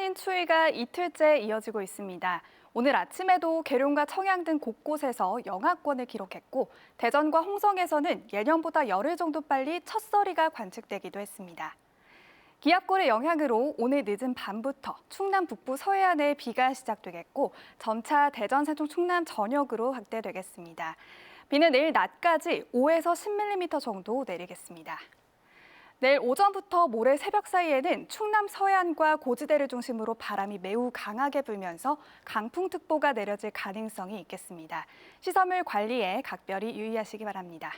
긴 추위가 이틀째 이어지고 있습니다. 오늘 아침에도 계룡과 청양 등 곳곳에서 영하권을 기록했고 대전과 홍성에서는 예년보다 열흘 정도 빨리 첫서리가 관측되기도 했습니다. 기압골의 영향으로 오늘 늦은 밤부터 충남 북부 서해안에 비가 시작되겠고 점차 대전, 세종, 충남 전역으로 확대되겠습니다. 비는 내일 낮까지 5에서 10mm 정도 내리겠습니다. 내일 오전부터 모레 새벽 사이에는 충남 서해안과 고지대를 중심으로 바람이 매우 강하게 불면서 강풍특보가 내려질 가능성이 있겠습니다. 시설물 관리에 각별히 유의하시기 바랍니다.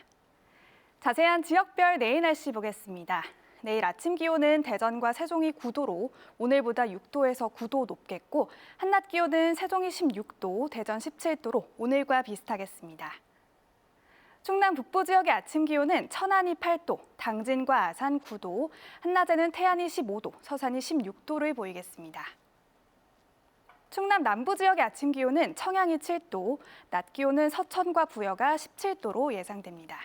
자세한 지역별 내일 날씨 보겠습니다. 내일 아침 기온은 대전과 세종이 9도로 오늘보다 6도에서 9도 높겠고 한낮 기온은 세종이 16도, 대전 17도로 오늘과 비슷하겠습니다. 충남 북부 지역의 아침 기온은 천안이 8도, 당진과 아산 9도, 한낮에는 태안이 15도, 서산이 16도를 보이겠습니다. 충남 남부 지역의 아침 기온은 청양이 7도, 낮 기온은 서천과 부여가 17도로 예상됩니다.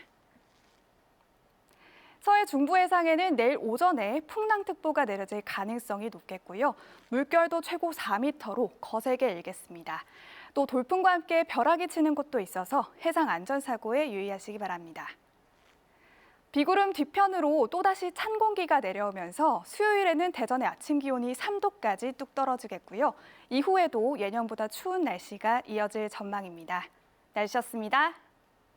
서해 중부 해상에는 내일 오전에 풍랑특보가 내려질 가능성이 높겠고요. 물결도 최고 4m로 거세게 일겠습니다. 또 돌풍과 함께 벼락이 치는 곳도 있어서 해상 안전사고에 유의하시기 바랍니다. 비구름 뒤편으로 또다시 찬 공기가 내려오면서 수요일에는 대전의 아침 기온이 3도까지 뚝 떨어지겠고요. 이후에도 예년보다 추운 날씨가 이어질 전망입니다. 날씨였습니다.